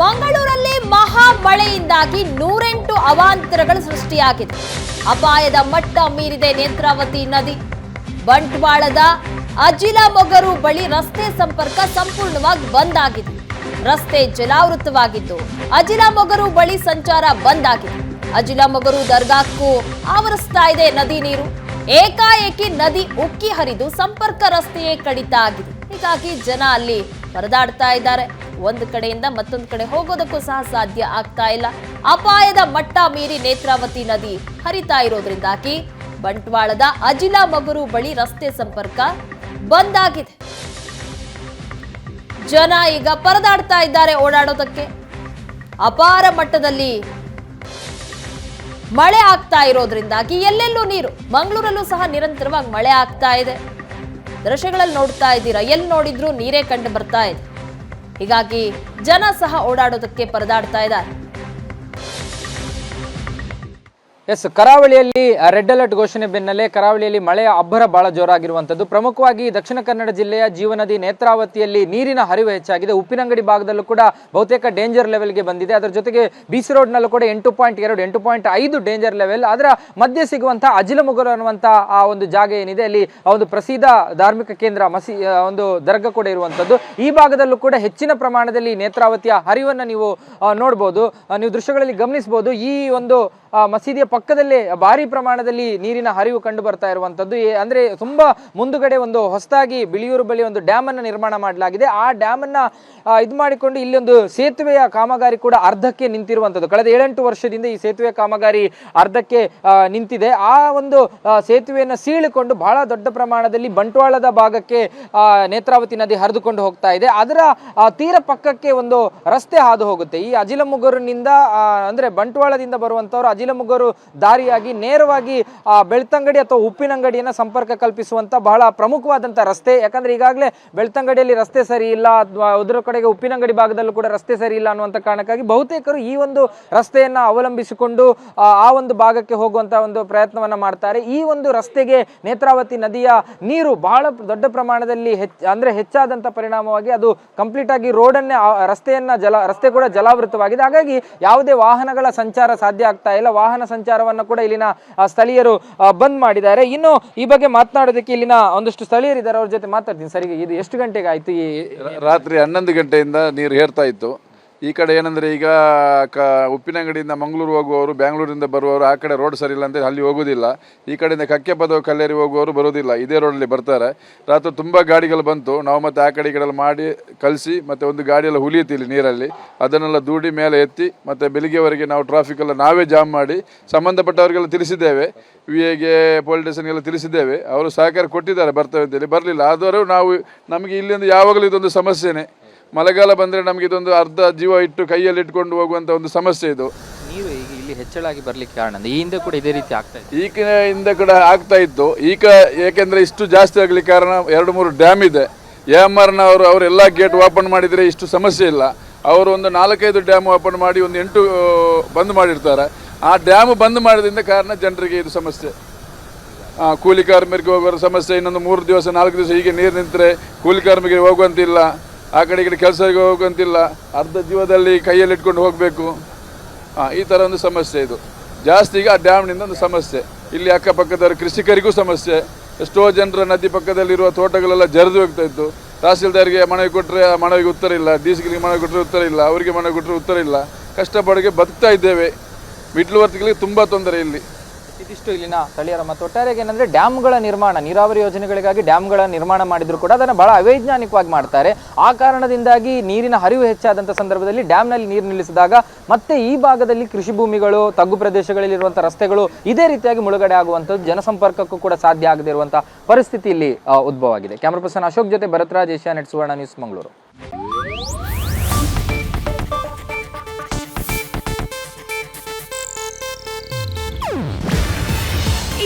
ಮಂಗಳೂರಲ್ಲಿ ಮಹಾ ಮಳೆಯಿಂದಾಗಿ ನೂರೆಂಟು ಅವಾಂತರಗಳು ಸೃಷ್ಟಿಯಾಗಿದೆ. ಅಪಾಯದ ಮಟ್ಟ ಮೀರಿದೆ ನೇತ್ರಾವತಿ ನದಿ. ಬಂಟ್ವಾಳದ ಅಜಿಲ ಮೊಗರು ಬಳಿ ರಸ್ತೆ ಸಂಪರ್ಕ ಸಂಪೂರ್ಣವಾಗಿ ಬಂದ್ ಆಗಿದೆ. ರಸ್ತೆ ಜಲಾವೃತವಾಗಿದ್ದು ಅಜಿಲ ಮೊಗರು ಬಳಿ ಸಂಚಾರ ಬಂದ್ ಆಗಿದೆ. ಅಜಿಲ ಮೊಗರು ದರ್ಗಾಕ್ಕೂ ಆವರಿಸ್ತಾ ಇದೆ ನದಿ ನೀರು. ಏಕಾಏಕಿ ನದಿ ಉಕ್ಕಿ ಹರಿದು ಸಂಪರ್ಕ ರಸ್ತೆಯೇ ಕಡಿತ ಆಗಿದೆ. ಹೀಗಾಗಿ ಜನ ಅಲ್ಲಿ ಪರದಾಡ್ತಾ ಇದ್ದಾರೆ. ಒಂದು ಕಡೆಯಿಂದ ಮತ್ತೊಂದು ಕಡೆ ಹೋಗೋದಕ್ಕೂ ಸಹ ಸಾಧ್ಯ ಆಗ್ತಾ ಇಲ್ಲ. ಅಪಾಯದ ಮಟ್ಟ ಮೀರಿ ನೇತ್ರಾವತಿ ನದಿ ಹರಿತಾ ಇರೋದ್ರಿಂದಾಗಿ ಬಂಟ್ವಾಳದ ಅಜಿಲ ಮಗುರು ಬಳಿ ರಸ್ತೆ ಸಂಪರ್ಕ ಬಂದ್ ಆಗಿದೆ ಜನ ಈಗ ಪರದಾಡ್ತಾ ಇದ್ದಾರೆ ಓಡಾಡೋದಕ್ಕೆ. ಅಪಾರ ಮಟ್ಟದಲ್ಲಿ ಮಳೆ ಆಗ್ತಾ ಇರೋದ್ರಿಂದಾಗಿ ಎಲ್ಲೆಲ್ಲೂ ನೀರು. ಮಂಗಳೂರಲ್ಲೂ ಸಹ ನಿರಂತರವಾಗಿ ಮಳೆ ಆಗ್ತಾ ಇದೆ. ದೃಶ್ಯಗಳಲ್ಲಿ ನೋಡ್ತಾ ಇದ್ದೀರಾ, ಎಲ್ಲಿ ನೋಡಿದ್ರು ನೀರೇ ಕಂಡು ಬರ್ತಾ ಇದೆ. ಹೀಗಾಗಿ ಜನ ಸಹ ಓಡಾಡೋದಕ್ಕೆ ಪರದಾಡ್ತಾ ಇದ್ದಾರೆ. ಎಸ್ ಕರಾವಳಿಯಲ್ಲಿ ರೆಡ್ ಅಲರ್ಟ್ ಘೋಷಣೆ ಬೆನ್ನಲ್ಲೇ ಕರಾವಳಿಯಲ್ಲಿ ಮಳೆಯ ಅಬ್ಬರ ಬಹಳ ಜೋರಾಗಿರುವಂಥದ್ದು. ಪ್ರಮುಖವಾಗಿ ದಕ್ಷಿಣ ಕನ್ನಡ ಜಿಲ್ಲೆಯ ಜೀವನದಿ ನೇತ್ರಾವತಿಯಲ್ಲಿ ನೀರಿನ ಹರಿವು ಹೆಚ್ಚಾಗಿದೆ. ಉಪ್ಪಿನಂಗಡಿ ಭಾಗದಲ್ಲೂ ಕೂಡ ಬಹುತೇಕ ಡೇಂಜರ್ ಲೆವೆಲ್ಗೆ ಬಂದಿದೆ. ಅದರ ಜೊತೆಗೆ ಬಿಸಿ ರೋಡ್ನಲ್ಲೂ ಕೂಡ ಎಂಟು ಪಾಯಿಂಟ್ ಎರಡು, ಎಂಟು ಪಾಯಿಂಟ್ ಐದು ಡೇಂಜರ್ ಲೆವೆಲ್ ಅದರ ಮಧ್ಯೆ ಸಿಗುವಂತಹ ಅಜಿಲಮುಗರು ಅನ್ನುವಂಥ ಆ ಒಂದು ಜಾಗ ಏನಿದೆ, ಅಲ್ಲಿ ಆ ಒಂದು ಪ್ರಸಿದ್ಧ ಧಾರ್ಮಿಕ ಕೇಂದ್ರ ಮಸಿ ಒಂದು ದರ್ಗಾ ಕೂಡ ಇರುವಂಥದ್ದು. ಈ ಭಾಗದಲ್ಲೂ ಕೂಡ ಹೆಚ್ಚಿನ ಪ್ರಮಾಣದಲ್ಲಿ ನೇತ್ರಾವತಿಯ ಹರಿವನ್ನು ನೀವು ನೋಡ್ಬೋದು. ನೀವು ದೃಶ್ಯಗಳಲ್ಲಿ ಗಮನಿಸಬಹುದು ಈ ಒಂದು ಮಸೀದಿಯ ಪಕ್ಕದಲ್ಲೇ ಭಾರಿ ಪ್ರಮಾಣದಲ್ಲಿ ನೀರಿನ ಹರಿವು ಕಂಡು ಬರ್ತಾ ಇರುವಂತದ್ದು ಅಂದ್ರೆ ತುಂಬಾ ಮುಂದುಗಡೆ ಒಂದು ಹೊಸದಾಗಿ ಬಿಳಿಯೂರು ಬಳಿ ಒಂದು ಡ್ಯಾಮ್ ಅನ್ನು ನಿರ್ಮಾಣ ಮಾಡಲಾಗಿದೆ. ಆ ಡ್ಯಾಮ್ ಅನ್ನ ಇದು ಮಾಡಿಕೊಂಡು ಇಲ್ಲಿ ಒಂದು ಸೇತುವೆಯ ಕಾಮಗಾರಿ ಕೂಡ ಅರ್ಧಕ್ಕೆ ನಿಂತಿರುವಂತದ್ದು ಕಳೆದ ಏಳೆಂಟು ವರ್ಷದಿಂದ ಈ ಸೇತುವೆ ಕಾಮಗಾರಿ ಅರ್ಧಕ್ಕೆ ನಿಂತಿದೆ. ಆ ಒಂದು ಸೇತುವೆಯನ್ನು ಸೀಳಿಕೊಂಡು ಬಹಳ ದೊಡ್ಡ ಪ್ರಮಾಣದಲ್ಲಿ ಬಂಟ್ವಾಳದ ಭಾಗಕ್ಕೆ ನೇತ್ರಾವತಿ ನದಿ ಹರಿದುಕೊಂಡು ಹೋಗ್ತಾ ಇದೆ. ಅದರ ತೀರ ಪಕ್ಕಕ್ಕೆ ಒಂದು ರಸ್ತೆ ಹಾದು ಹೋಗುತ್ತೆ. ಈ ಅಜಿಲಮುಗರಿನಿಂದ ಅಂದ್ರೆ ಬಂಟ್ವಾಳದಿಂದ ಬರುವಂತವರು ಅಜಿಲಮುಗರು ದಾರಿಯಾಗಿ ನೇರವಾಗಿ ಬೆಳ್ತಂಗಡಿ ಅಥವಾ ಉಪ್ಪಿನಂಗಡಿಯನ್ನು ಸಂಪರ್ಕ ಕಲ್ಪಿಸುವಂತ ಬಹಳ ಪ್ರಮುಖವಾದಂತ ರಸ್ತೆ. ಯಾಕಂದ್ರೆ ಈಗಾಗಲೇ ಬೆಳ್ತಂಗಡಿಯಲ್ಲಿ ರಸ್ತೆ ಸರಿ ಇಲ್ಲ ಅಥವಾ ಅದರ ಕಡೆಗೆ ಉಪ್ಪಿನಂಗಡಿ ಭಾಗದಲ್ಲೂ ಕೂಡ ರಸ್ತೆ ಸರಿ ಇಲ್ಲ ಅನ್ನುವಂತ ಕಾರಣಕ್ಕಾಗಿ ಬಹುತೇಕರು ಈ ಒಂದು ರಸ್ತೆಯನ್ನ ಅವಲಂಬಿಸಿಕೊಂಡು ಆ, ಒಂದು ಭಾಗಕ್ಕೆ ಹೋಗುವಂತ ಒಂದು ಪ್ರಯತ್ನವನ್ನ ಮಾಡ್ತಾರೆ. ಈ ಒಂದು ರಸ್ತೆಗೆ ನೇತ್ರಾವತಿ ನದಿಯ ನೀರು ಬಹಳ ದೊಡ್ಡ ಪ್ರಮಾಣದಲ್ಲಿ ಹೆಚ್ ಅಂದ್ರೆ ಹೆಚ್ಚಾದಂತ ಪರಿಣಾಮವಾಗಿ ಅದು ಕಂಪ್ಲೀಟ್ ಆಗಿ ರೋಡನ್ನೇ ರಸ್ತೆಯನ್ನ ಜಲ ರಸ್ತೆ ಕೂಡ ಜಲಾವೃತವಾಗಿದೆ. ಹಾಗಾಗಿ ಯಾವುದೇ ವಾಹನಗಳ ಸಂಚಾರ ಸಾಧ್ಯ ಆಗ್ತಾ ಇಲ್ಲ. ವಾಹನ ಸಂಚಾರವನ್ನು ಕೂಡ ಇಲ್ಲಿನ ಸ್ಥಳೀಯರು ಬಂದ್ ಮಾಡಿದ್ದಾರೆ. ಇನ್ನು ಈ ಬಗ್ಗೆ ಮಾತನಾಡೋದಕ್ಕೆ ಇಲ್ಲಿನ ಒಂದಷ್ಟು ಸ್ಥಳೀಯರಿದ್ದಾರೆ. ಅವ್ರ ಜೊತೆ ಮಾತಾಡ್ತೀನಿ. ಸರಿ ಇದು ಎಷ್ಟು ಗಂಟೆಗೆ ಆಯ್ತು ಈ ರಾತ್ರಿ ಹನ್ನೊಂದು ಗಂಟೆಯಿಂದ ನೀರು ಹೇರ್ತಾ ಇತ್ತು. ಈ ಕಡೆ ಏನಂದ್ರೆ ಈಗ ಕ ಉಪ್ಪಿನಂಗಡಿಯಿಂದ ಮಂಗಳೂರು ಹೋಗುವವರು, ಬ್ಯಾಂಗ್ಳೂರಿಂದ ಬರುವವರು, ಆ ಕಡೆ ರೋಡ್ ಸರಿ ಇಲ್ಲ ಅಂತ ಅಲ್ಲಿ ಹೋಗುದಿಲ್ಲ. ಈ ಕಡೆಯಿಂದ ಕಕ್ಕೆಪದ ಕಲ್ಲೇರಿ ಹೋಗುವವರು ಬರೋದಿಲ್ಲ. ಇದೇ ರೋಡಲ್ಲಿ ಬರ್ತಾರೆ. ರಾತ್ರಿ ತುಂಬ ಗಾಡಿಗಳು ಬಂತು. ನಾವು ಮತ್ತೆ ಆ ಕಡೆ ಈ ಮಾಡಿ ಕಲಿಸಿ ಮತ್ತೆ ಒಂದು ಗಾಡಿಯೆಲ್ಲ ಹುಲಿಯುತ್ತೆ ಇಲ್ಲಿ ನೀರಲ್ಲಿ. ಅದನ್ನೆಲ್ಲ ದೂಡಿ ಮೇಲೆ ಎತ್ತಿ ಮತ್ತೆ ಬೆಳಿಗ್ಗೆವರೆಗೆ ನಾವು ಟ್ರಾಫಿಕ್ ಎಲ್ಲ ನಾವೇ ಜಾಮ್ ಮಾಡಿ ಸಂಬಂಧಪಟ್ಟವರಿಗೆಲ್ಲ ತಿಳಿಸಿದ್ದೇವೆ. ವಿ ಎಗೆ ಪೊಲೀಸ್ ಸ್ಟೇಷನ್ಗೆಲ್ಲ ತಿಳಿಸಿದ್ದೇವೆ. ಅವರು ಸಹಕಾರ ಕೊಟ್ಟಿದ್ದಾರೆ ಬರ್ತವೆ ಅಂತೇಳಿ ಬರಲಿಲ್ಲ. ಆದರೂ ನಾವು ನಮಗೆ ಇಲ್ಲಿಂದ ಯಾವಾಗಲೂ ಇದೊಂದು ಸಮಸ್ಯೆನೇ. ಮಳೆಗಾಲ ಬಂದರೆ ನಮಗೆ ಇದೊಂದು ಅರ್ಧ ಜೀವ ಇಟ್ಟು ಕೈಯಲ್ಲಿ ಇಟ್ಕೊಂಡು ಹೋಗುವಂಥ ಒಂದು ಸಮಸ್ಯೆ ಇದು. ನೀರು ಈಗ ಇಲ್ಲಿ ಹೆಚ್ಚಳಾಗಿ ಬರಲಿಕ್ಕೆ ಕಾರಣ ಅಂದ್ರೆ ಈ ಹಿಂದೆ ಕೂಡ ಇದೇ ರೀತಿ ಆಗ್ತಾ ಇದೆ ಈಗ ಹಿಂದೆ ಕೂಡ ಆಗ್ತಾ ಇತ್ತು. ಈಗ ಏಕೆಂದರೆ ಇಷ್ಟು ಜಾಸ್ತಿ ಆಗಲಿಕ್ಕೆ ಕಾರಣ ಎರಡು ಮೂರು ಡ್ಯಾಮ್ ಇದೆ. ಎ ಎಂ ಆರ್ನವರು ಅವರೆಲ್ಲ ಗೇಟ್ ಓಪನ್ ಮಾಡಿದರೆ ಇಷ್ಟು ಸಮಸ್ಯೆ ಇಲ್ಲ. ಅವರು ಒಂದು ನಾಲ್ಕೈದು ಡ್ಯಾಮ್ ಓಪನ್ ಮಾಡಿ ಒಂದು ಎಂಟು ಬಂದ್ ಮಾಡಿರ್ತಾರೆ. ಆ ಡ್ಯಾಮ್ ಬಂದ್ ಮಾಡಿದ್ರಿಂದ ಕಾರಣ ಜನರಿಗೆ ಇದು ಸಮಸ್ಯೆ. ಕೂಲಿ ಕಾರ್ಮಿಕರಿಗೆ ಹೋಗೋರ ಸಮಸ್ಯೆ ಇನ್ನೊಂದು ಮೂರು ದಿವಸ ನಾಲ್ಕು ದಿವಸ ಹೀಗೆ ನೀರು ನಿಂತರೆ ಕೂಲಿ ಕಾರ್ಮಿಕರಿಗೆ ಹೋಗುವಂತಿಲ್ಲ. ಆ ಕಡೆ ಈ ಕಡೆ ಕೆಲಸಕ್ಕೆ ಹೋಗುವಂತಿಲ್ಲ. ಅರ್ಧ ಜೀವದಲ್ಲಿ ಕೈಯಲ್ಲಿ ಇಟ್ಕೊಂಡು ಹೋಗಬೇಕು. ಈ ಥರ ಒಂದು ಸಮಸ್ಯೆ ಇದು. ಜಾಸ್ತಿ ಈಗ ಆ ಡ್ಯಾಮ್ನಿಂದ ಒಂದು ಸಮಸ್ಯೆ. ಇಲ್ಲಿ ಅಕ್ಕಪಕ್ಕದವರ ಕೃಷಿಕರಿಗೂ ಸಮಸ್ಯೆ. ಎಷ್ಟೋ ಜನರ ನದಿ ಪಕ್ಕದಲ್ಲಿರುವ ತೋಟಗಳೆಲ್ಲ ಜರಿದು ಹೋಗ್ತಾ ಇತ್ತು. ತಹಸೀಲ್ದಾರ್ಗೆ ಮನವಿ ಕೊಟ್ಟರೆ ಆ ಮನವಿಗೆ ಉತ್ತರ ಇಲ್ಲ. ಡಿ ಸಿಗಳಿಗೆ ಮನವಿ ಕೊಟ್ಟರೆ ಉತ್ತರ ಇಲ್ಲ. ಅವರಿಗೆ ಮನವಿ ಕೊಟ್ಟರೆ ಉತ್ತರ ಇಲ್ಲ. ಕಷ್ಟಪಡಿಗೆ ಬದುಕ್ತಾ ಇದ್ದೇವೆ. ಮಿಡ್ಲ್ ವರ್ತಿಗಳಿಗೆ ತುಂಬ ತೊಂದರೆ ಇಲ್ಲಿ. ಇದಿಷ್ಟು ಇಲ್ಲಿನ ಸ್ಥಳೀಯರ ಮತ್ತು ಒಟ್ಟಾರೆಗೆ ಏನಂದ್ರೆ ಡ್ಯಾಮ್ಗಳ ನಿರ್ಮಾಣ, ನೀರಾವರಿ ಯೋಜನೆಗಳಿಗಾಗಿ ಡ್ಯಾಮ್ಗಳ ನಿರ್ಮಾಣ ಮಾಡಿದ್ರು ಕೂಡ ಅದನ್ನು ಬಹಳ ಅವೈಜ್ಞಾನಿಕವಾಗಿ ಮಾಡ್ತಾರೆ. ಆ ಕಾರಣದಿಂದಾಗಿ ನೀರಿನ ಹರಿವು ಹೆಚ್ಚಾದಂಥ ಸಂದರ್ಭದಲ್ಲಿ ಡ್ಯಾಮ್ನಲ್ಲಿ ನೀರು ನಿಲ್ಲಿಸಿದಾಗ ಮತ್ತೆ ಈ ಭಾಗದಲ್ಲಿ ಕೃಷಿ ಭೂಮಿಗಳು, ತಗ್ಗು ಪ್ರದೇಶಗಳಲ್ಲಿರುವಂಥ ರಸ್ತೆಗಳು ಇದೇ ರೀತಿಯಾಗಿ ಮುಳುಗಡೆ ಆಗುವಂಥದ್ದು ಜನಸಂಪರ್ಕಕ್ಕೂ ಕೂಡ ಸಾಧ್ಯ ಆಗದೇ ಪರಿಸ್ಥಿತಿ ಇಲ್ಲಿ ಉದ್ಭವ ಆಗಿದೆ ಕ್ಯಾಮ್ರಾ ಪರ್ಸನ್ ಅಶೋಕ್ ಜೊತೆ Bharatraj Asia net Suvarna news Mangaluru.